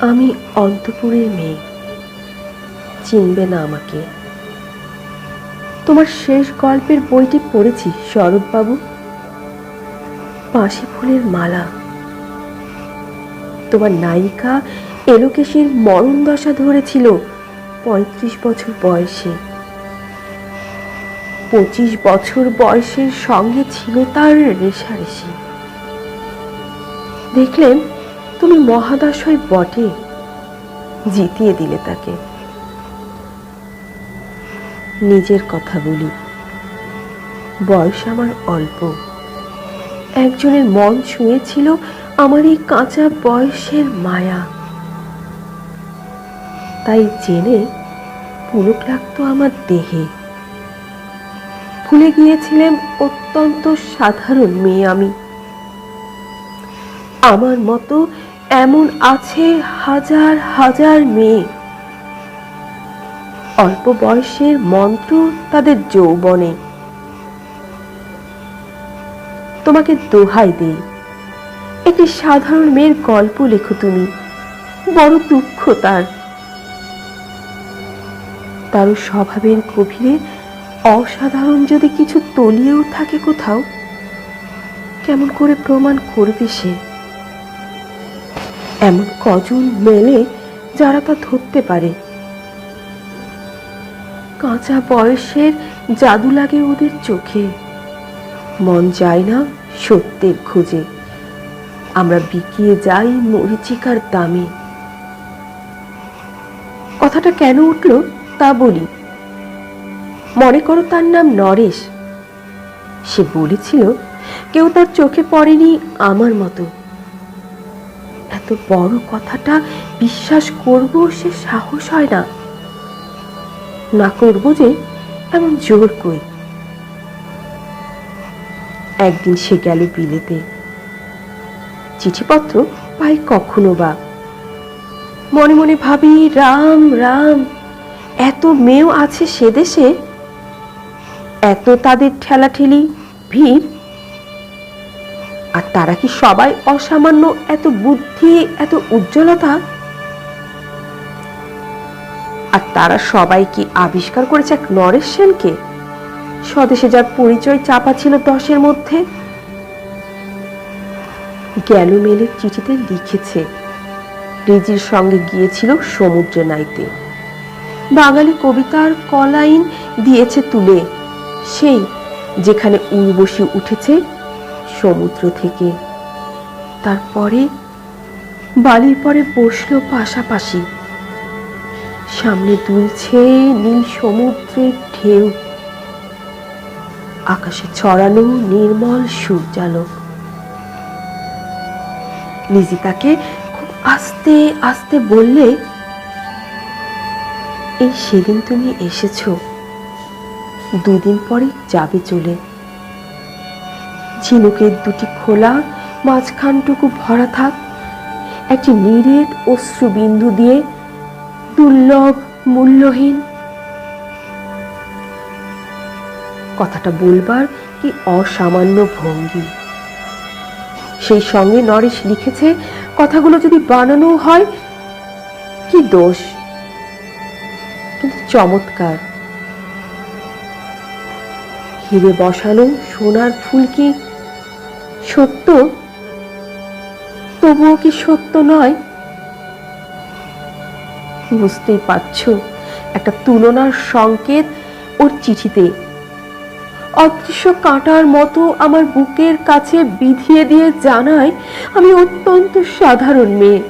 আমি অন্তপুরের মেয়ে। চিনবে না আমাকে। তোমার শেষ গল্পের বইটি পড়েছি শরৎবাবু পাশি ফুলের মালা। তোমার নায়িকা এলোকেশের মরণ দশা ধরেছিল পঁয়ত্রিশ বছর বয়সে। পঁচিশ বছর বয়সের সঙ্গে ছিল তার রেশারেশি। দেখলেন তুমি মহাদশয় বটে? জিতিয়ে দিলে তাকে। নিজের কথা বলি। বয়স আমার অল্প। একজনের মন ছুঁয়েছিল আমার এই কাঁচা বয়সের মায়া। তাই জেনে পুলক লাগতো আমার দেহে। ভুলে গিয়েছিলাম অত্যন্ত সাধারণ মেয়ে আমি। আমার মতো এমন আছে হাজার হাজার মেয়ে। অল্প বয়সের মন্ত্র তাদের যৌবনে। তোমাকে দোহাই দেই, একটি সাধারণ মেয়ের গল্প লেখো তুমি, বড় দুঃখ তার। তারও স্বভাবের গভীরে অসাধারণ যদি কিছু তলিয়েও থাকে কোথাও, কেমন করে প্রমাণ করবে সে? এমন কজন মেলে যারা তা ধরতে পারে? কাঁচা বয়সের জাদু লাগে ওদের চোখে। মন যায় না সত্যের খোঁজে। আমরা বিকিয়ে যাই মরিচিকার দামে। কথাটা কেন উঠল তা বলি। মনে করো তার নাম নরেশ। সে বলেছিল, কেউ তার চোখে পড়েনি আমার মতো। এত বড় কথাটা বিশ্বাস করব সে সাহস হয় না। না করব যে এমন জোর কই। একদিন সে গেল বিলেতে। চিঠিপত্র পাই কখনো বা। মনে মনে ভাবি, রাম রাম, এত মেয়েও আছে সে দেশে। এত তাদের ঠেলাঠেলি, ভিড় আর তারা কি সবাই অসামান্য এত বুদ্ধি, এত উজ্জ্বলতা? আর তারা সবাই কি আবিষ্কার করেছে এক নরেশ সেনকে? স্বদেশে যার পরিচয় চাপা ছিল দশের মধ্যে। জ্ঞান মেলে চিঠিতে লিখেছে, রিজির সঙ্গে গিয়েছিল সমুদ্রে নাইতে। বাঙালি কবিতার কলাইন দিয়েছে তুলে। সেই যেখানে উর্বশী উঠেছে সমুদ্র থেকে। তারপরে বালির পরে বসল পাশাপাশি। সামনে দুলছে নীল সমুদ্রের ঢেউ। আকাশে ছড়ানো নির্মল সূর্যালোক। লিজি তাকে খুব আস্তে আস্তে বললে, এই সেদিন তুমি এসেছ। দুদিন পরে যাবে চলে। ঝিনুকের দুটি খোলা, মাঝখানটুকু ভরা থাক। একটি নিরেট অশ্রুবিন্দু দিয়ে দুর্লভ, মূল্যহীন। কথাটা বলবার কি অসামান্য ভঙ্গি। সেই সঙ্গে নরেশ লিখেছে, কথাগুলো যদি বানানো হয়, কি দোষ? কিন্তু চমৎকার। হিরে বসানো সোনার ফুল কি সত্য? তবুও কি সত্য নয়? বুঝতেই পারছ, একটা তুলনার সংকেত ওর চিঠিতে। অদৃশ্য কাঁটার মতো আমার বুকের কাছে বিধিয়ে দিয়ে জানায়, আমি অত্যন্ত সাধারণ মেয়ে।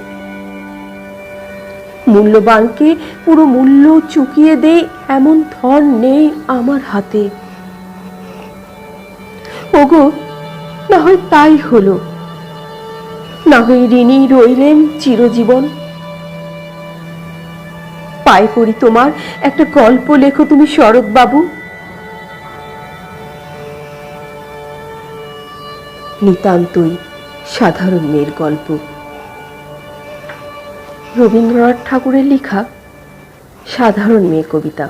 মূল্যবানকে পুরো মূল্য চুকিয়ে দেয় এমন ধন নেই আমার হাতে। ওগো না হয় তাই হলো। না হয় ঋণী রইলেন চিরজীবন। পায়ে পড়ি তোমার একটা গল্প লেখো তুমি শরৎ বাবু নিতান্তই সাধারণ মেয়ের গল্প। রবীন্দ্রনাথ ঠাকুরের লেখা সাধারণ মেয়ে কবিতা।